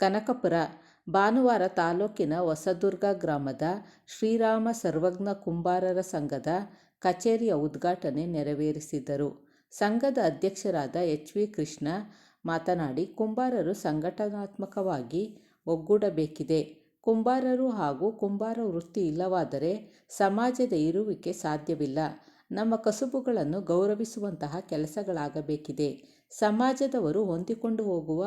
ಕನಕಪುರ, ಭಾನುವಾರ ತಾಲೂಕಿನ ಹೊಸದುರ್ಗ ಗ್ರಾಮದ ಶ್ರೀರಾಮ ಸರ್ವಜ್ಞ ಕುಂಬಾರರ ಸಂಘದ ಕಚೇರಿಯ ಉದ್ಘಾಟನೆ ನೆರವೇರಿಸಿದರು. ಸಂಘದ ಅಧ್ಯಕ್ಷರಾದ ಎಚ್ ವಿ ಕೃಷ್ಣ ಮಾತನಾಡಿ, ಕುಂಬಾರರು ಸಂಘಟನಾತ್ಮಕವಾಗಿ ಒಗ್ಗೂಡಬೇಕಿದೆ. ಕುಂಬಾರರು ಹಾಗೂ ಕುಂಬಾರ ವೃತ್ತಿ ಇಲ್ಲವಾದರೆ ಸಮಾಜದ ಇರುವಿಕೆ ಸಾಧ್ಯವಿಲ್ಲ. ನಮ್ಮ ಕಸುಬುಗಳನ್ನು ಗೌರವಿಸುವಂತಹ ಕೆಲಸಗಳಾಗಬೇಕಿದೆ. ಸಮಾಜದವರು ಹೊಂದಿಕೊಂಡು ಹೋಗುವ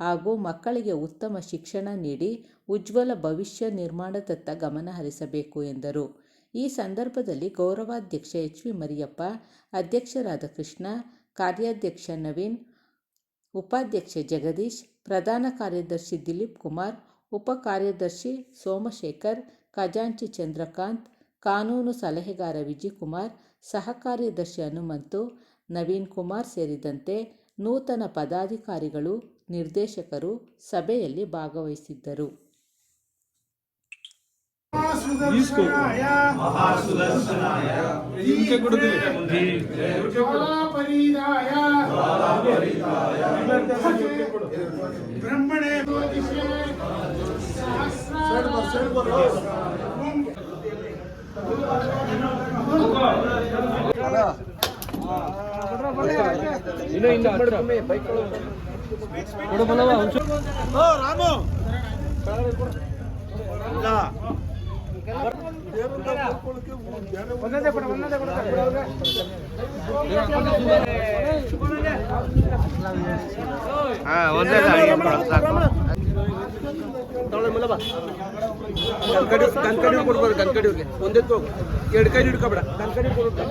ಹಾಗೂ ಮಕ್ಕಳಿಗೆ ಉತ್ತಮ ಶಿಕ್ಷಣ ನೀಡಿ ಉಜ್ವಲ ಭವಿಷ್ಯ ನಿರ್ಮಾಣದತ್ತ ಗಮನ ಹರಿಸಬೇಕು ಎಂದರು. ಈ ಸಂದರ್ಭದಲ್ಲಿ ಗೌರವಾಧ್ಯಕ್ಷ ಎಚ್ ವಿ ಮರಿಯಪ್ಪ, ಅಧ್ಯಕ್ಷರಾದ ಕೃಷ್ಣ, ಕಾರ್ಯಾಧ್ಯಕ್ಷ ನವೀನ್, ಉಪಾಧ್ಯಕ್ಷ ಜಗದೀಶ್, ಪ್ರಧಾನ ಕಾರ್ಯದರ್ಶಿ ದಿಲೀಪ್ ಕುಮಾರ್, ಉಪ ಕಾರ್ಯದರ್ಶಿ ಸೋಮಶೇಖರ್, ಖಜಾಂಚಿ ಚಂದ್ರಕಾಂತ್, ಕಾನೂನು ಸಲಹೆಗಾರ ವಿಜಯಕುಮಾರ್ ಸಹ ಕಾರ್ಯದರ್ಶಿ ಹನುಮಂತು, ನವೀನ್ ಕುಮಾರ್ ಸೇರಿದಂತೆ ನೂತನ ಪದಾಧಿಕಾರಿಗಳು ನಿರ್ದೇಶಕರು ಸಭೆಯಲ್ಲಿ ಭಾಗವಹಿಸಿದ್ದರು. ಮಹಾಸುದರ್ಶನಾಯ ಇನ್ಕೆ ಕೊಡುದಿಲ್ಲ ಜ್ವಾಲಾಪರೀದಾಯ ಬ್ರಹ್ಮಣೇ ಜ್ಯೋತಿಷೇ ಓಂ ಇನ್ನು ಹಿಂದೆ ಮಾಡ್ಕೊಮ್ಮೆ ಬೈಕ್ ಕೊಡು ಬಲವ ಒಂಚೂರು ರಾಮು ಒಂದೊಂದೇ ಕೊಡು ಒಂದೊಂದೇ ಕೊಡು ಹಾ ಒಂದೇ ತಗೊಳ್ಳಿ ಕಡಿ ಗನ್ಕಡಿ ಗನ್ಕಡಿ ಕೊಡ್ಬೋದು ಗನ್ಕಡಿವ್ರಿಗೆ ಒಂದೇ ತಗೋ. ಎರಡು ಕೈ ಹಿಡ್ಕೊಬೇಡ. ಗನ್ಕಡಿ ಕೊಡ್ಬೇಕು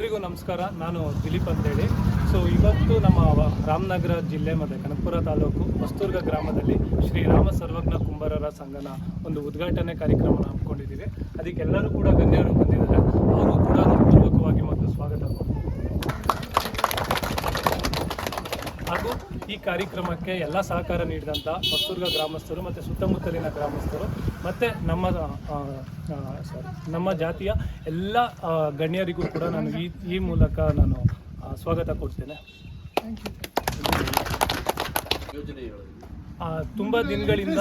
ಎಲ್ರಿಗೂ ನಮಸ್ಕಾರ. ನಾನು ದಿಲೀಪ್ ಅಂತೇಳಿ. ಸೊ ಇವತ್ತು ನಮ್ಮ ರಾಮನಗರ ಜಿಲ್ಲೆ ಮತ್ತು ಕನಕಪುರ ತಾಲೂಕು ಹೊಸ್ತುರ್ಗ ಗ್ರಾಮದಲ್ಲಿ ಶ್ರೀ ರಾಮ ಸರ್ವಜ್ಞ ಕುಂಬಾರರ ಸಂಘನ ಒಂದು ಉದ್ಘಾಟನೆ ಕಾರ್ಯಕ್ರಮನ ಹಮ್ಮಿಕೊಂಡಿದ್ದೀವಿ. ಅದಕ್ಕೆಲ್ಲರೂ ಕೂಡ ಗಣ್ಯರು ಬಂದಿದ್ದಾರೆ. ಅವರು ಕೂಡ ಪೂರ್ವಕವಾಗಿ ಮತ್ತು ಸ್ವಾಗತ ಹಾಗೂ ಈ ಕಾರ್ಯಕ್ರಮಕ್ಕೆ ಎಲ್ಲ ಸಹಕಾರ ನೀಡಿದಂಥ ಹೊಸದುರ್ಗ ಗ್ರಾಮಸ್ಥರು ಮತ್ತು ಸುತ್ತಮುತ್ತಲಿನ ಗ್ರಾಮಸ್ಥರು ಮತ್ತು ನಮ್ಮ ಆ, ನಮ್ಮ ಜಾತಿಯ ಎಲ್ಲ ಗಣ್ಯರಿಗೂ ಕೂಡ ನಾನು ಈ ಈ ಮೂಲಕ ನಾನು ಸ್ವಾಗತ ಕೊಡ್ತೇನೆ. ತುಂಬ ದಿನಗಳಿಂದ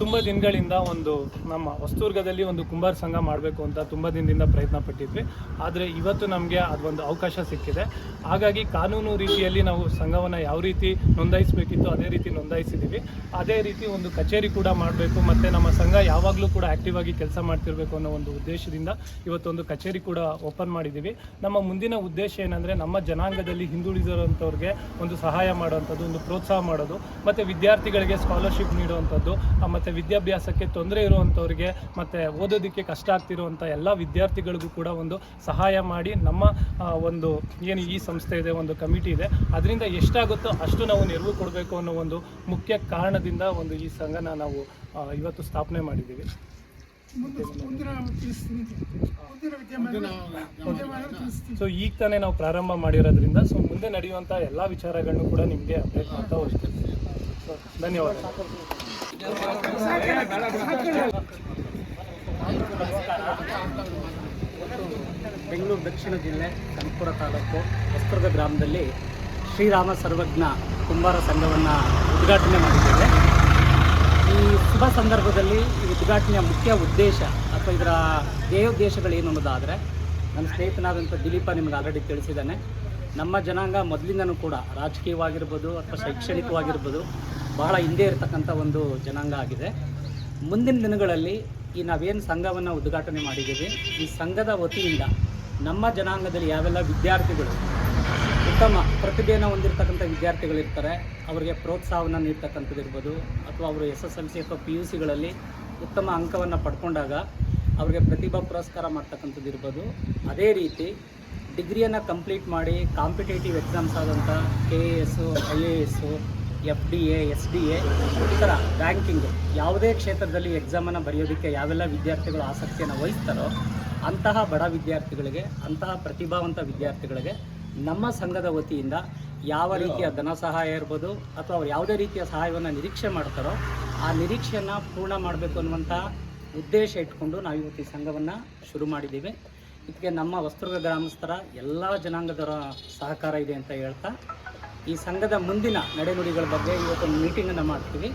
ತುಂಬ ದಿನಗಳಿಂದ ಒಂದು ನಮ್ಮ ಹೊಸದುರ್ಗದಲ್ಲಿ ಒಂದು ಕುಂಬಾರ ಸಂಘ ಮಾಡಬೇಕು ಅಂತ ತುಂಬ ದಿನದಿಂದ ಪ್ರಯತ್ನ ಪಟ್ಟಿದ್ವಿ. ಆದರೆ ಇವತ್ತು ನಮಗೆ ಅದೊಂದು ಅವಕಾಶ ಸಿಕ್ಕಿದೆ. ಹಾಗಾಗಿ ಕಾನೂನು ರೀತಿಯಲ್ಲಿ ನಾವು ಸಂಘವನ್ನು ಯಾವ ರೀತಿ ನೋಂದಾಯಿಸಬೇಕಿತ್ತು ಅದೇ ರೀತಿ ನೋಂದಾಯಿಸಿದ್ದೀವಿ ಅದೇ ರೀತಿ ಒಂದು ಕಚೇರಿ ಕೂಡ ಮಾಡಬೇಕು, ಮತ್ತು ನಮ್ಮ ಸಂಘ ಯಾವಾಗಲೂ ಕೂಡ ಆ್ಯಕ್ಟಿವ್ ಆಗಿ ಕೆಲಸ ಮಾಡ್ತಿರಬೇಕು ಅನ್ನೋ ಒಂದು ಉದ್ದೇಶದಿಂದ ಇವತ್ತೊಂದು ಕಚೇರಿ ಕೂಡ ಓಪನ್ ಮಾಡಿದ್ದೀವಿ ನಮ್ಮ ಮುಂದಿನ ಉದ್ದೇಶ ಏನಂದರೆ ನಮ್ಮ ಜನಾಂಗದಲ್ಲಿ ಹಿಂದುಳಿದಿರುವಂಥವ್ರಿಗೆ ಒಂದು ಸಹಾಯ ಮಾಡುವಂಥದ್ದು, ಒಂದು ಪ್ರೋತ್ಸಾಹ ಮಾಡೋದು, ಮತ್ತು ವಿದ್ಯಾರ್ಥಿಗಳಿಗೆ ಸ್ಕಾಲರ್ಶಿಪ್ ನೀಡುವಂಥದ್ದು ಮತ್ತು ವಿದ್ಯಾಭ್ಯಾಸಕ್ಕೆ ತೊಂದರೆ ಇರುವಂಥವ್ರಿಗೆ ಮತ್ತು ಓದೋದಕ್ಕೆ ಕಷ್ಟ ಆಗ್ತಿರುವಂಥ ಎಲ್ಲ ವಿದ್ಯಾರ್ಥಿಗಳಿಗೂ ಕೂಡ ಒಂದು ಸಹಾಯ ಮಾಡಿ ನಮ್ಮ ಒಂದು ಏನು ಈ ಸಂಸ್ಥೆ ಇದೆ ಒಂದು ಕಮಿಟಿ ಇದೆ. ಅದರಿಂದ ಎಷ್ಟಾಗುತ್ತೋ ಅಷ್ಟು ನಾವು ನೆರವು ಕೊಡಬೇಕು ಅನ್ನೋ ಒಂದು ಮುಖ್ಯ ಕಾರಣದಿಂದ ಒಂದು ಈ ಸಂಘನ ನಾವು ಇವತ್ತು ಸ್ಥಾಪನೆ ಮಾಡಿದ್ದೀವಿ. ಸೊ ಈಗ ತಾನೇ ನಾವು ಪ್ರಾರಂಭ ಮಾಡಿರೋದ್ರಿಂದ ಸೊ ಮುಂದೆ ನಡೆಯುವಂಥ ಎಲ್ಲ ವಿಚಾರಗಳನ್ನು ಕೂಡ ನಿಮಗೆ ಅಪ್ಡೇಟ್ ಮಾಡ್ತಾ ಹೋಗ್ತೀವಿ ಸೊ ಧನ್ಯವಾದ ಬೆಂಗಳೂರು ದಕ್ಷಿಣ ಜಿಲ್ಲೆ ಕನಕಪುರ ತಾಲೂಕು ಹೊಸದುರ್ಗ ಗ್ರಾಮದಲ್ಲಿ ಶ್ರೀರಾಮ ಸರ್ವಜ್ಞ ಕುಂಬಾರ ಸಂಘವನ್ನು ಉದ್ಘಾಟನೆ ಮಾಡಿದ್ದೇವೆ. ಈ ಶುಭ ಸಂದರ್ಭದಲ್ಲಿ ಈ ಉದ್ಘಾಟನೆಯ ಮುಖ್ಯ ಉದ್ದೇಶ ಅಥವಾ ಇದರ ಧ್ಯೇಯೋದ್ದೇಶಗಳೇನು ಅನ್ನೋದಾದರೆ, ನನ್ನ ಸ್ನೇಹಿತನಾದಂಥ ದಿಲೀಪ ನಿಮಗೆ ಆಲ್ರೆಡಿ ತಿಳಿಸಿದ್ದಾನೆ. ನಮ್ಮ ಜನಾಂಗ ಮೊದಲಿಂದನೂ ಕೂಡ ರಾಜಕೀಯವಾಗಿರ್ಬೋದು ಅಥವಾ ಶೈಕ್ಷಣಿಕವಾಗಿರ್ಬೋದು ಬಹಳ ಹಿಂದೆ ಇರತಕ್ಕಂಥ ಒಂದು ಜನಾಂಗ ಆಗಿದೆ. ಮುಂದಿನ ದಿನಗಳಲ್ಲಿ ಈ ನಾವೇನು ಸಂಘವನ್ನು ಉದ್ಘಾಟನೆ ಮಾಡಿದ್ದೀವಿ, ಈ ಸಂಘದ ವತಿಯಿಂದ ನಮ್ಮ ಜನಾಂಗದಲ್ಲಿ ಯಾವೆಲ್ಲ ವಿದ್ಯಾರ್ಥಿಗಳು ಉತ್ತಮ ಪ್ರತಿಭೆಯನ್ನು ಹೊಂದಿರತಕ್ಕಂಥ ವಿದ್ಯಾರ್ಥಿಗಳಿರ್ತಾರೆ ಅವರಿಗೆ ಪ್ರೋತ್ಸಾಹವನ್ನು ನೀಡ್ತಕ್ಕಂಥದ್ದು ಇರ್ಬೋದು, ಅಥವಾ ಅವರು ಎಸ್ ಎಸ್ ಎಲ್ ಸಿ ಅಥವಾ ಪಿ ಯು ಸಿಗಳಲ್ಲಿ ಉತ್ತಮ ಅಂಕವನ್ನು ಪಡ್ಕೊಂಡಾಗ ಅವರಿಗೆ ಪ್ರತಿಭಾ ಪುರಸ್ಕಾರ ಮಾಡ್ತಕ್ಕಂಥದ್ದು ಇರ್ಬೋದು. ಅದೇ ರೀತಿ ಡಿಗ್ರಿಯನ್ನು ಕಂಪ್ಲೀಟ್ ಮಾಡಿ ಕಾಂಪಿಟೇಟಿವ್ ಎಕ್ಸಾಮ್ಸ್ ಆದಂಥ K A S I A S F D A, S D A, ಈ ಥರ ಬ್ಯಾಂಕಿಂಗು ಯಾವುದೇ ಕ್ಷೇತ್ರದಲ್ಲಿ ಎಕ್ಸಾಮನ್ನು ಬರೆಯೋದಕ್ಕೆ ಯಾವೆಲ್ಲ ವಿದ್ಯಾರ್ಥಿಗಳು ಆಸಕ್ತಿಯನ್ನು ವಹಿಸ್ತಾರೋ ಅಂತಹ ಬಡ ವಿದ್ಯಾರ್ಥಿಗಳಿಗೆ, ಅಂತಹ ಪ್ರತಿಭಾವಂತ ವಿದ್ಯಾರ್ಥಿಗಳಿಗೆ ನಮ್ಮ ಸಂಘದ ವತಿಯಿಂದ ಯಾವ ರೀತಿಯ ಧನ ಸಹಾಯ ಇರ್ಬೋದು ಅಥವಾ ಅವ್ರು ಯಾವುದೇ ರೀತಿಯ ಸಹಾಯವನ್ನು ನಿರೀಕ್ಷೆ ಮಾಡ್ತಾರೋ ಆ ನಿರೀಕ್ಷೆಯನ್ನು ಪೂರ್ಣ ಮಾಡಬೇಕು ಅನ್ನುವಂಥ ಉದ್ದೇಶ ಇಟ್ಕೊಂಡು ನಾವು ಇವತ್ತು ಈ ಸಂಘವನ್ನು ಶುರು ಮಾಡಿದ್ದೀವಿ ಇದಕ್ಕೆ ನಮ್ಮ ವಸ್ತ್ರ ಗ್ರಾಮಸ್ಥರ ಎಲ್ಲ ಜನಾಂಗದವರ ಸಹಕಾರ ಇದೆ ಅಂತ ಹೇಳ್ತಾ ಈ ಸಂಘದ ಮುಂದಿನ ನಡೆನುಡಿಗಳ ಬಗ್ಗೆ ಇವತ್ತೊಂದು ಮೀಟಿಂಗನ್ನು ಮಾಡ್ತೀವಿ.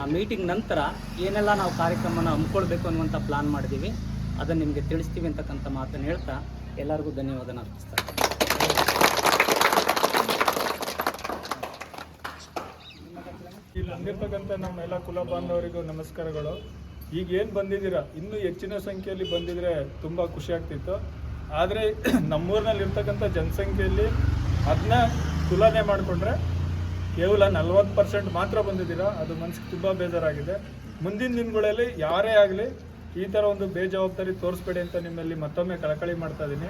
ಆ ಮೀಟಿಂಗ್ ನಂತರ ಏನೆಲ್ಲ ನಾವು ಕಾರ್ಯಕ್ರಮನ ಹಮ್ಮಿಕೊಳ್ಬೇಕು ಅನ್ನುವಂಥ ಪ್ಲಾನ್ ಮಾಡಿದ್ದೀವಿ ಅದನ್ನು ನಿಮಗೆ ತಿಳಿಸ್ತೀವಿ ಅಂತಕ್ಕಂಥ ಮಾತನ್ನು ಹೇಳ್ತಾ ಎಲ್ಲರಿಗೂ ಧನ್ಯವಾದ ಅರ್ಪಿಸ್ತಾರೆ ಇಲ್ಲಿ ನಮ್ಮ ಎಲ್ಲ ಕುಲ ಬಾಂಧವರಿಗೂ ನಮಸ್ಕಾರಗಳು. ಈಗ ಏನು ಬಂದಿದ್ದೀರಾ? ಇನ್ನೂ ಹೆಚ್ಚಿನ ಸಂಖ್ಯೆಯಲ್ಲಿ ಬಂದಿದ್ರೆ ತುಂಬ ಖುಷಿ ಆಗ್ತಿತ್ತು. ಆದರೆ ನಮ್ಮೂರಿನಲ್ಲಿ ಇರ್ತಕ್ಕಂಥ ಜನಸಂಖ್ಯೆಯಲ್ಲಿ ಅದನ್ನ ತುಲನೆ ಮಾಡಿಕೊಂಡ್ರೆ ಕೇವಲ ನಲ್ವತ್ತು ಪರ್ಸೆಂಟ್ ಮಾತ್ರ ಬಂದಿದ್ದೀರಾ? ಅದು ಮನಸ್ಸಿಗೆ ತುಂಬ ಬೇಜಾರಾಗಿದೆ. ಮುಂದಿನ ದಿನಗಳಲ್ಲಿ ಯಾರೇ ಆಗಲಿ ಈ ಥರ ಒಂದು ಬೇಜವಾಬ್ದಾರಿ ತೋರಿಸ್ಬೇಡಿ ಅಂತ ನಿಮ್ಮಲ್ಲಿ ಮತ್ತೊಮ್ಮೆ ಕಳಕಳಿ ಮಾಡ್ತಾ ಇದ್ದೀನಿ.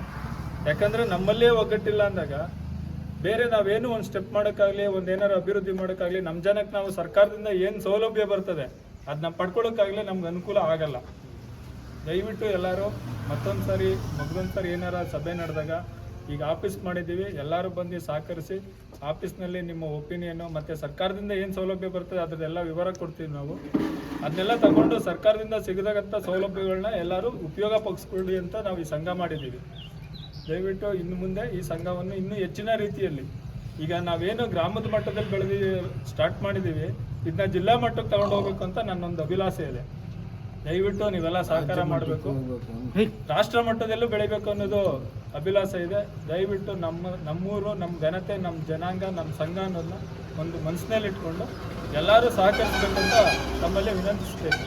ಯಾಕಂದರೆ ನಮ್ಮಲ್ಲೇ ಒಗ್ಗಟ್ಟಿಲ್ಲ ಅಂದಾಗ ಬೇರೆ ನಾವೇನು ಒಂದು ಸ್ಟೆಪ್ ಮಾಡೋಕ್ಕಾಗಲಿ, ಒಂದು ಏನಾರು ಅಭಿವೃದ್ಧಿ ಮಾಡೋಕ್ಕಾಗಲಿ ನಮ್ಮ ಜನಕ್ಕೆ ನಾವು ಸರ್ಕಾರದಿಂದ ಏನು ಸೌಲಭ್ಯ ಬರ್ತದೆ ಅದನ್ನ ಪಡ್ಕೊಳ್ಳೋಕ್ಕಾಗಲಿ ನಮ್ಗೆ ಅನುಕೂಲ ಆಗಲ್ಲ. ದಯವಿಟ್ಟು ಎಲ್ಲರೂ ಮತ್ತೊಂದು ಸಾರಿ ಮಗದೊಂದು ಸಾರಿ ಏನಾರ ಸಭೆ ನಡೆದಾಗ ಈಗ ಆಫೀಸ್ ಮಾಡಿದ್ದೀವಿ, ಎಲ್ಲರೂ ಬಂದು ಸಹಕರಿಸಿ ಆಫೀಸ್ನಲ್ಲಿ ನಿಮ್ಮ ಒಪಿನಿಯನ್ನು ಮತ್ತು ಸರ್ಕಾರದಿಂದ ಏನು ಸೌಲಭ್ಯ ಬರ್ತದೆ ಅದರದೆಲ್ಲ ವಿವರ ಕೊಡ್ತೀವಿ ನಾವು. ಅದನ್ನೆಲ್ಲ ತಗೊಂಡು ಸರ್ಕಾರದಿಂದ ಸಿಗದಂಥ ಸೌಲಭ್ಯಗಳನ್ನ ಎಲ್ಲರೂ ಉಪಯೋಗ ಪಡಿಸ್ಕೊಳ್ಳಿ ಅಂತ ನಾವು ಈ ಸಂಘ ಮಾಡಿದ್ದೀವಿ. ದಯವಿಟ್ಟು ಇನ್ನು ಮುಂದೆ ಈ ಸಂಘವನ್ನು ಇನ್ನೂ ಹೆಚ್ಚಿನ ರೀತಿಯಲ್ಲಿ, ಈಗ ನಾವೇನು ಗ್ರಾಮದ ಮಟ್ಟದಲ್ಲಿ ಬೆಳೆದಿ, ಸ್ಟಾರ್ಟ್ ಮಾಡಿದ್ದೀವಿ, ಇದನ್ನ ಜಿಲ್ಲಾ ಮಟ್ಟಕ್ಕೆ ತಗೊಂಡು ಹೋಗ್ಬೇಕು ಅಂತ ನನ್ನೊಂದು ಅಭಿಲಾಷೆ ಇದೆ. ದಯವಿಟ್ಟು ನೀವೆಲ್ಲ ಸಹಕಾರ ಮಾಡಬೇಕು. ರಾಷ್ಟ್ರ ಮಟ್ಟದಲ್ಲೂ ಬೆಳಿಬೇಕು ಅನ್ನೋದು ಅಭಿಲಾಷೆ ಇದೆ. ದಯವಿಟ್ಟು ನಮ್ಮ ನಮ್ಮೂರು ನಮ್ಮ ಘನತೆ ನಮ್ಮ ಜನಾಂಗ ನಮ್ಮ ಸಂಘ ಅನ್ನೋದನ್ನ ಒಂದು ಮನಸ್ಸಿನಲ್ಲಿ ಇಟ್ಕೊಂಡು ಎಲ್ಲರೂ ಸಹಕರಿಸಬೇಕಂತ ತಮ್ಮಲ್ಲಿ ವಿನಂತಿಸ್ತೇನೆ.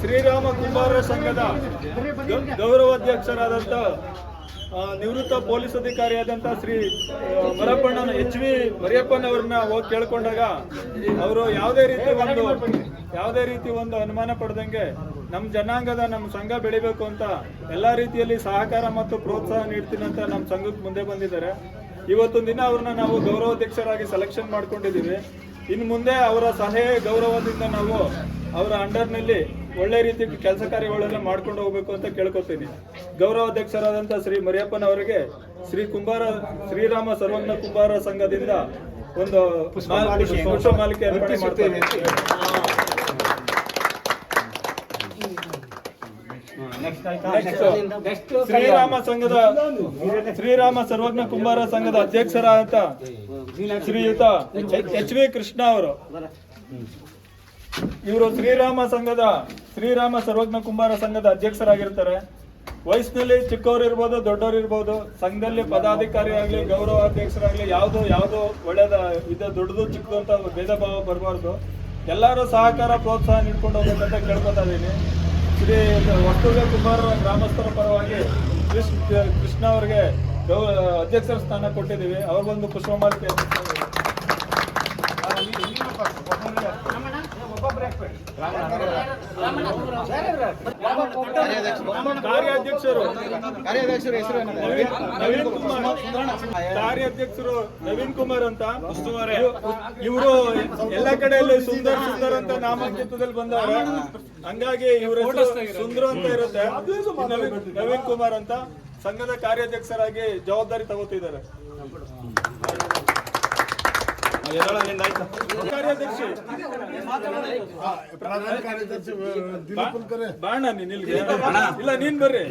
ಶ್ರೀರಾಮ ಕುಮಾರ ಸಂಘದ ಗೌರವಾಧ್ಯಕ್ಷರಾದಂತ ಗೌರವಾಧ್ಯಕ್ಷರಾದಂಥ ನಿವೃತ್ತ ಪೊಲೀಸ್ ಅಧಿಕಾರಿಯಾದಂಥ ಶ್ರೀ ಮರಪ್ಪಣ್ಣನ ಎಚ್ ವಿ ಮರಿಯಪ್ಪನವ್ರನ್ನ ಹೋಗಿ ಕೇಳ್ಕೊಂಡಾಗ ಅವರು ಯಾವುದೇ ರೀತಿ ಒಂದು ಯಾವುದೇ ರೀತಿ ಒಂದು ಅನುಮಾನ ಪಡ್ದಂಗೆ ನಮ್ಮ ಜನಾಂಗದ ನಮ್ಮ ಸಂಘ ಬೆಳಿಬೇಕು ಅಂತ ಎಲ್ಲ ರೀತಿಯಲ್ಲಿ ಸಹಕಾರ ಮತ್ತು ಪ್ರೋತ್ಸಾಹ ನೀಡ್ತೀನಿ ಅಂತ ನಮ್ಮ ಸಂಘಕ್ಕೆ ಮುಂದೆ ಬಂದಿದ್ದಾರೆ. ಇವತ್ತೊಂದು ದಿನ ಅವ್ರನ್ನ ನಾವು ಗೌರವಾಧ್ಯಕ್ಷರಾಗಿ ಸೆಲೆಕ್ಷನ್ ಮಾಡ್ಕೊಂಡಿದ್ದೀವಿ. ಇನ್ನು ಮುಂದೆ ಅವರ ಸಲಹೆ ಗೌರವದಿಂದ ನಾವು ಅವರ ಅಂಡರ್ನಲ್ಲಿ ಒಳ್ಳೆ ರೀತಿ ಕೆಲಸ ಕಾರ್ಯಗಳೆಲ್ಲ ಮಾಡ್ಕೊಂಡು ಹೋಗ್ಬೇಕು ಅಂತ ಕೇಳ್ಕೊತೀನಿ. ಗೌರವಾಧ್ಯಕ್ಷರಾದಂಥ ಶ್ರೀ ಮರಿಯಪ್ಪನವರಿಗೆ ಶ್ರೀ ಕುಂಬಾರ ಶ್ರೀರಾಮ ಸರ್ವಜ್ಞ ಕುಂಬಾರ ಸಂಘದಿಂದ ಒಂದು ಪುಷ್ಪ ಮಾಲಿಕೆ ಅರ್ಪಣೆ ಮಾಡ್ತೇನೆ ಶ್ರೀರಾಮ ಸಂಘದ ಶ್ರೀರಾಮ ಸರ್ವಜ್ಞ ಕುಂಬಾರ ಸಂಘದ ಅಧ್ಯಕ್ಷರಾದ ಶ್ರೀಯುತ ಎಚ್ ವಿ ಕೃಷ್ಣ ಅವರು. ಇವರು ಶ್ರೀರಾಮ ಸಂಘದ ಶ್ರೀರಾಮ ಸರ್ವಜ್ಞ ಕುಂಬಾರ ಸಂಘದ ಅಧ್ಯಕ್ಷರಾಗಿರ್ತಾರೆ ವಯಸ್ಸಿನಲ್ಲಿ ಚಿಕ್ಕವರು ಇರ್ಬೋದು ದೊಡ್ಡವರು ಇರ್ಬೋದು ಸಂಘದಲ್ಲಿ ಪದಾಧಿಕಾರಿ ಆಗಲಿ ಗೌರವ ಅಧ್ಯಕ್ಷರಾಗ್ಲಿ ಯಾವುದು ಯಾವುದು ಒಳ್ಳೇದ ಇದು ದೊಡ್ಡದು ಚಿಕ್ಕದು ಅಂತ ಭೇದ ಭಾವ ಬರಬಾರ್ದು. ಎಲ್ಲರೂ ಸಹಕಾರ ಪ್ರೋತ್ಸಾಹ ನೀಡ್ಕೊಂಡು ಹೋಗ್ಬೇಕಂತ ಕೇಳ್ಕೊತಾ ಇದ್ದೀನಿ ಶ್ರೀ ವಸ್ತುಗ ಕುಮಾರ್ ಗ್ರಾಮಸ್ಥರ ಪರವಾಗಿ ಕೃಷ್ಣ ಕೃಷ್ಣ ಅವರಿಗೆ ಗೌ ಅಧ್ಯಕ್ಷರ ಸ್ಥಾನ ಕೊಟ್ಟಿದ್ದೀವಿ. ಅವ್ರಿಗೊಂದು ಪುಷ್ಪಮಾಲಿಕೆ ಕಾರ್ಯಾಧ್ಯಕ್ಷರು. ಕಾರ್ಯಾಧ್ಯಕ್ಷರು ಹೆಸರು ನವೀನ್ ನವೀನ್ ಕುಮಾರ್. ಕಾರ್ಯಾಧ್ಯಕ್ಷರು ನವೀನ್ ಕುಮಾರ್ ಅಂತ. ಇವರು ಎಲ್ಲ ಕಡೆಯಲ್ಲಿ ಸುಂದರ್ ಸುಂದರ್ ಅಂತ ನಾಮಾಂಕಿತದಲ್ಲಿ ಬಂದವರು. ಹಂಗಾಗಿ ಇವರು ಸುಂದರ ಸುಂದರ್ ಅಂತ ಇರುತ್ತೆ. ನವೀನ್ ನವೀನ್ ಕುಮಾರ್ ಅಂತ ಸಂಘದ ಕಾರ್ಯಾಧ್ಯಕ್ಷರಾಗಿ ಜವಾಬ್ದಾರಿ ತಗೋತಿದ್ದಾರೆ. ಕಾರ್ಯದರ್ಶಿ ಬಾಣ ನೀನ್ ಇಲ್ಲಿಗೆ ಇಲ್ಲ ನೀನ್ ಬರ್ರಿ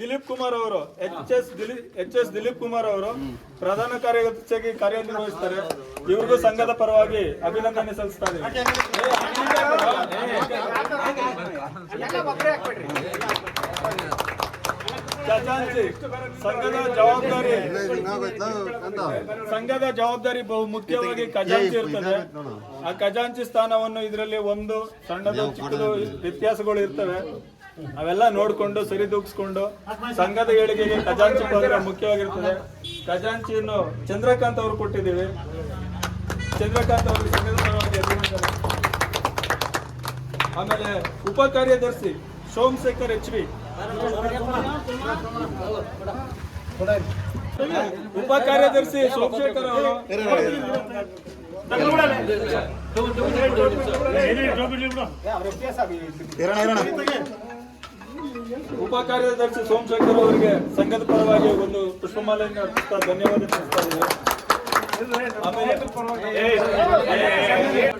ದಿಲೀಪ್ ಕುಮಾರ್ ಅವರು H S Dilip H S Dilip Kumar ಅವರು ಪ್ರಧಾನ ಕಾರ್ಯದರ್ಶಿಯಾಗಿ ಕಾರ್ಯನಿರ್ವಹಿಸ್ತಾರೆ ಇವ್ರಿಗೂ ಸಂಘದ ಪರವಾಗಿ ಅಭಿನಂದನೆ ಸಲ್ಲಿಸ್ತಾ ಸಂಘದ ಜವಾಬ್ದಾರಿ. ಸಂಘದ ಜವಾಬ್ದಾರಿ ಬಹು ಮುಖ್ಯವಾಗಿ ಖಜಾಂಚಿ ಇರ್ತದೆ. ಆ ಖಜಾಂಚಿ ಸ್ಥಾನವನ್ನು ಇದರಲ್ಲಿ ಒಂದು ಸಣ್ಣದು ಚಿಕ್ಕದು ವ್ಯತ್ಯಾಸಗಳು ಇರ್ತವೆ. ಅವೆಲ್ಲ ನೋಡಿಕೊಂಡು ಸರಿದೂಗಿಸ್ಕೊಂಡು ಸಂಘದ ಏಳಿಗೆಗೆ ಖಜಾಂಚಿ ಪಾತ್ರ ಮುಖ್ಯವಾಗಿರ್ತದೆ. ಖಜಾಂಚಿಯನ್ನು ಚಂದ್ರಕಾಂತ್ ಅವರು ಕೊಟ್ಟಿದ್ದೀವಿ. ಚಂದ್ರಕಾಂತ್ ಅವರು ಸಂಘದ. ಆಮೇಲೆ ಉಪ ಕಾರ್ಯದರ್ಶಿ ಸೋಮಶೇಖರ್ ಎಚ್ ವಿ. ಉಪ ಕಾರ್ಯದರ್ಶಿ ಸೋಮಶೇಖರ್ ಅವರು ಉಪ ಕಾರ್ಯದರ್ಶಿ ಸೋಮಶೇಖರ್ ಅವರಿಗೆ ಸಂಘದ ಪರವಾಗಿ ಒಂದು ಪುಷ್ಪಮಾಲೆಯನ್ನು ಅರ್ಪಿಸ್ತಾ ಧನ್ಯವಾದ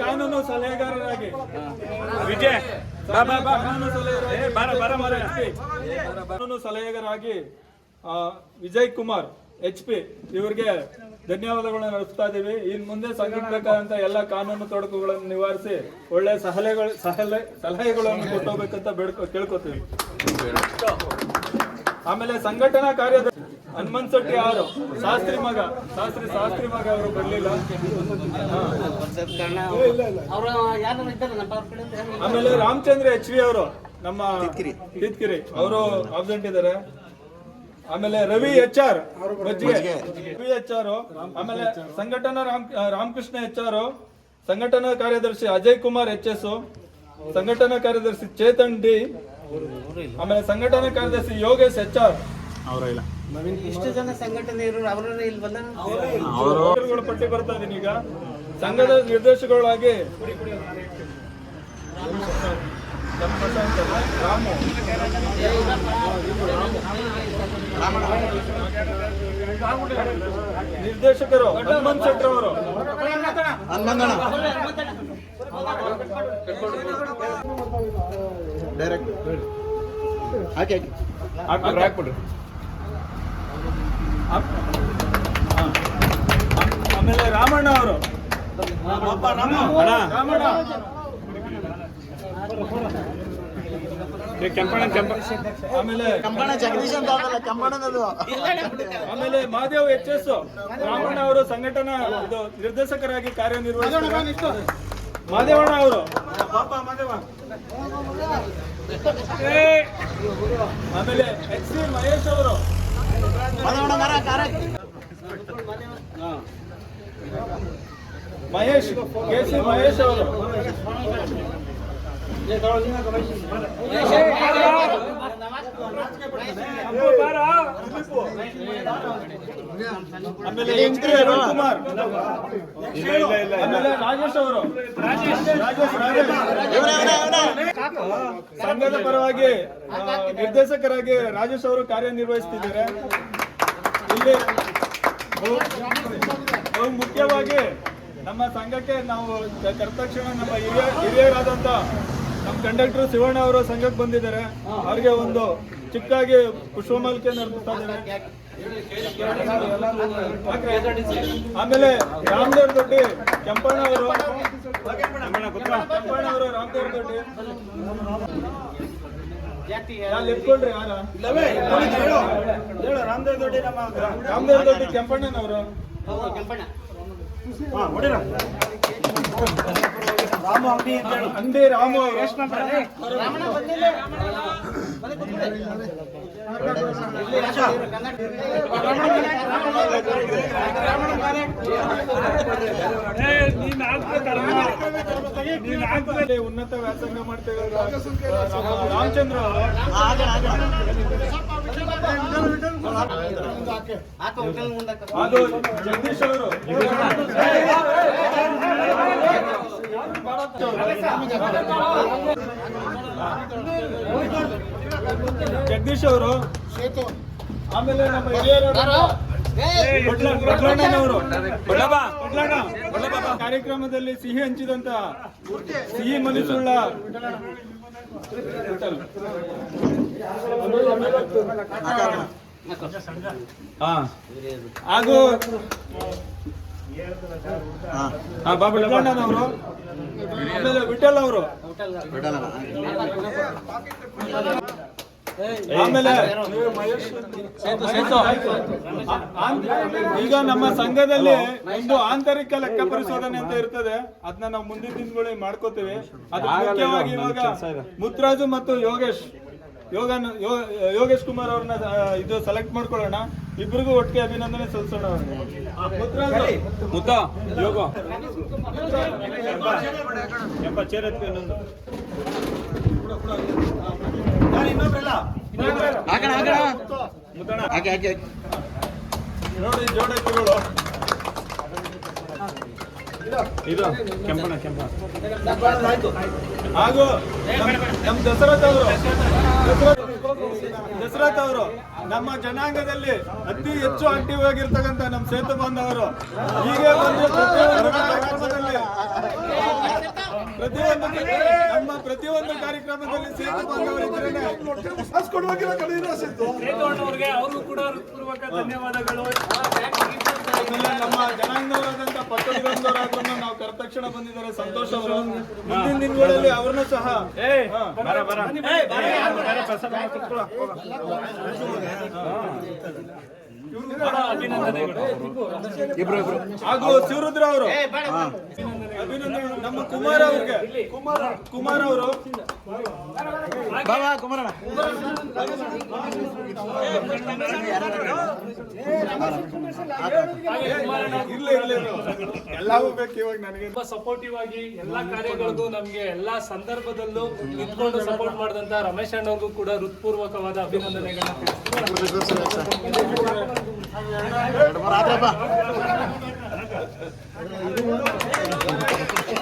ಕಾನೂನು ಸಲಹೆಗಾರರಾಗಿ ವಿಜಯ್ ಕಾನೂನು ಸಲಹೆಗಾರಾಗಿ ವಿಜಯ್ ಕುಮಾರ್ ಎಚ್ ಪಿ ಇವರಿಗೆ ಧನ್ಯವಾದಗಳನ್ನು ಅರ್ಪಿಸ್ತಾ ಇದ್ದೀವಿ ಇನ್ ಮುಂದೆ ಸಂಘಟಕ ಬೇಕಾದಂತ ಎಲ್ಲ ಕಾನೂನು ತೊಡಕುಗಳನ್ನು ನಿವಾರಿಸಿ ಒಳ್ಳೆ ಸಲಹೆಗಳು ಸಲಹೆ ಸಲಹೆಗಳನ್ನು ಕೊಟ್ಟೋಗ್ಬೇಕಂತ ಬೇಡ್ಕೊ ಕೇಳ್ಕೊತೀವಿ. ಆಮೇಲೆ ಸಂಘಟನಾ ಕಾರ್ಯದರ್ಶಿ ಹನುಮಂತ್ ಶೆಟ್ಟಿ ಯಾರು ಶಾಸ್ತ್ರಿ ಮಗ. ಶಾಸ್ತ್ರಿ ಶಾಸ್ತ್ರಿ ಮಗ ಅವರು ಬರ್ಲಿಲ್ಲ. ಆಮೇಲೆ ರಾಮಚಂದ್ರ ಎಚ್ ವಿ ಅವರು ನಮ್ಮ ಕಿತ್ಕಿರಿ ಅವರು ಆಬ್ಸೆಂಟ್ ಇದ್ದಾರೆ. ಆಮೇಲೆ Ravi H R Ravi H R ಆಮೇಲೆ ಸಂಘಟನಾ ರಾಮ್ ರಾಮಕೃಷ್ಣ ಎಚ್ ಆರ್ ಸಂಘಟನಾ ಕಾರ್ಯದರ್ಶಿ ಅಜಯ್ ಕುಮಾರ್ ಎಚ್ ಎಸ್ ಸಂಘಟನಾ ಕಾರ್ಯದರ್ಶಿ ಚೇತನ್ ಡಿ ಆಮೇಲೆ ಸಂಘಟನಾ ಕಾರ್ಯದರ್ಶಿ ಯೋಗೇಶ್ ಎಚ್ ಆರ್. ಇಷ್ಟು ಜನ ಸಂಘಟನೆ ಇರೋರು ಅವರು ಇಲ್ಲಿ ಬಂದ ನಿರ್ದೇಶಕರುಗಳ ಪಟ್ಟಿ ಬರ್ತಾ ಇದೀನಿ ಈಗ. ಸಂಘದ ನಿರ್ದೇಶಕಗಳಾಗಿ ರಾಮು ನಿರ್ದೇಶಕರು ಹನುಮಂತ್ ಶೆಟ್ಟರ್ ಅವರು. ಹಾಕ್ಬಿಡ್ರಿ, ಹಾಕಿ ಹಾಕಿ. ಹಾ. ಆಮೇಲೆ ರಾಮಣ್ಣ ಅವರು. ರಾಮಣ್ಣ. ಆಮೇಲೆ ಆಮೇಲೆ ಮಾದೇವ್ ಎಚ್ ಎಸ್ ರಾಮಣ್ಣ ಅವರು ಸಂಘಟನಾ ಇದು ನಿರ್ದೇಶಕರಾಗಿ ಕಾರ್ಯನಿರ್ವಹಿಸ್ತಾರೆ. ಮಾದೇವಣ್ಣ ಅವರು! ಆಮೇಲೆ ಎಚ್ ಸಿ ಮಹೇಶ್ ಅವರು. ಮಹೇಶ್ ಕೆ ಸಿ ಮಹೇಶ್ ಅವರು. ಆಮೇಲೆ ಕುಮಾರ್ ಆಮೇಲೆ ರಾಜೇಶ್ ಅವರು. ರಾಜೇಶ್ ರಾಜೇಶ್ ಸಂಘದ ಪರವಾಗಿ ನಿರ್ದೇಶಕರಾಗಿ ರಾಜೇಶ್ ಅವರು ಕಾರ್ಯನಿರ್ವಹಿಸುತ್ತಿದ್ದಾರೆ ಇಲ್ಲಿ ಬಹು- ಮುಖ್ಯವಾಗಿ ನಮ್ಮ ಸಂಘಕ್ಕೆ ನಾವು ಕರ್ತಕ್ಷಣ ತಕ್ಷಣ ನಮ್ಮ ಹಿರಿಯ, ಹಿರಿಯರಾದಂತ ನಮ್ಮ ಕಂಡಕ್ಟರ್ ಶಿವಣ್ಣ ಅವರು ಸಂಘಕ್ಕೆ ಬಂದಿದ್ದಾರೆ. ಅವರಿಗೆ ಒಂದು ಚಿಕ್ಕಾಗಿ ಪುಷ್ಪಮಾಲಿಕೆ ಅರ್ಪಿಸ್ತಾ ಇದ್ದೇವೆ ಆಮೇಲೆ ರಾಮದೇವ್ ದೊಡ್ಡಿ ಕೆಂಪಣ್ಣ ಅವರು. ಕೆಂಪಣ್ಣ ಅವರು ರಾಮದೇವ್ ದೊಡ್ಡಿ. ಅಲ್ಲಿ ಎತ್ಕೊಳ್ರಿ ಯಾರ? ರಾಮದೇವ್ ದೊಡ್ಡಿ ಕೆಂಪಣ್ಣನವರು ಅಂಗಡಿ ರಾಮು ಅವರು. ಉನ್ನತ ವ್ಯಾಸಂಗ ಮಾಡ್ತೇವೆ ರಾಮಚಂದ್ರ ಅದು ಜಗದೀಶ್ ಅವರು ಜಗದೀಶ್ ಅವರು ಆಮೇಲೆ ನಮ್ಮ ಕಾರ್ಯಕ್ರಮದಲ್ಲಿ ಸಿಹಿ ಹಂಚಿದಂತ ಸಿಹಿ ಮನಸ್ಸುಳ್ಳ ಹಾ. ಹಾಗೂ ಹಾ ಬಾಬು ಲಕ್ಕಣ್ಣನವರು ಆಮೇಲೆ ವಿಠಲ್ ಅವರು. ಆಮೇಲೆ ಈಗ ನಮ್ಮ ಸಂಘದಲ್ಲಿ ಒಂದು ಆಂತರಿಕ ಲೆಕ್ಕ ಪರಿಶೋಧನೆ ಅಂತ ಇರ್ತದೆ. ಅದನ್ನ ನಾವು ಮುಂದಿನ ದಿನಗಳಲ್ಲಿ ಮಾಡ್ಕೋತೀವಿ. ಅದು ಮುಖ್ಯವಾಗಿ ಇವಾಗ ಮುತ್ರಾಜು ಮತ್ತು ಯೋಗೇಶ್ ಯೋಗ ಯೋಗೇಶ್ ಕುಮಾರ್ ಅವ್ರನ್ನ ಇದು ಸೆಲೆಕ್ಟ್ ಮಾಡ್ಕೊಳ್ಳೋಣ. ಇಬ್ರಿಗೂ ಒಟ್ಟಿಗೆ ಅಭಿನಂದನೆ ಸಲ್ಲಿಸೋಣ. ಮುತ್ತ ಯೋಗ. ಎಂಬ ಚೇರ್ ಎತ್ತುಗಳು ಇದು ಕೆಂಪಣ ಕೆಂಪ ಹಾಗೂ ನಮ್- ನಮ್ ದಸರಥ್ ಅವರು. ಅವರು, ನಮ್ಮ ಜನಾಂಗದಲ್ಲಿ ಅತಿ ಹೆಚ್ಚು ಆಕ್ಟಿವ್ ಆಗಿರ್ತಕ್ಕಂಥ ನಮ್ಮ ಸೇತು ಬಾಂಧವರು ಹೀಗೆ ಬಂದು ಕಾರ್ಯಕ್ರಮದಲ್ಲಿ ಪ್ರತಿಯೊಂದು ನಮ್ಮ ಪ್ರತಿಯೊಂದು ಕಾರ್ಯಕ್ರಮದಲ್ಲಿ ಸೇತು ಬಾಂಧವರು ಇದ್ರೇನೆ. ಅವರು ಕೂಡ ಹೃತ್ಪೂರ್ವಕ ಧನ್ಯವಾದಗಳು. ನಮ್ಮ ಜನಾಂಗದವರಾದಂತ ಪಟ್ಟಣದವರಾದ್ರೂ ನಾವು ಕರೆದ ತಕ್ಷಣ ಬಂದಿದ್ದಾರೆ ಸಂತೋಷ ಅವರು. ಮುಂದಿನ ದಿನಗಳಲ್ಲಿ ಅವ್ರನ್ನೂ ಸಹ. ಹಾಗೂ ಶಿವರುದ್ರ ಅವರು ನಮ್ಮ ಕುಮಾರ್ ಅವ್ರಿಗೆ. ಕುಮಾರ್ ಅವರು. ಕುಮಾರ ಇಲ್ಲ ಇಲ್ಲ ಎಲ್ಲವೂ ಬೇಕು ಇವಾಗ ನನಗೆ. ತುಂಬಾ ಸಪೋರ್ಟಿವ್ ಆಗಿ ಎಲ್ಲಾ ಕಾರ್ಯಗಳಿಗೂ ನಮ್ಗೆ ಎಲ್ಲಾ ಸಂದರ್ಭದಲ್ಲೂ ನಿಂತ್ಕೊಂಡು ಸಪೋರ್ಟ್ ಮಾಡಿದಂತ ರಮೇಶ್ ಅಣ್ಣವ್ರಿಗೂ ಕೂಡ ಹೃತ್ಪೂರ್ವಕವಾದ ಅಭಿನಂದನೆಗಳನ್ನ ತಿಳಿಸ್ತೀನಿ.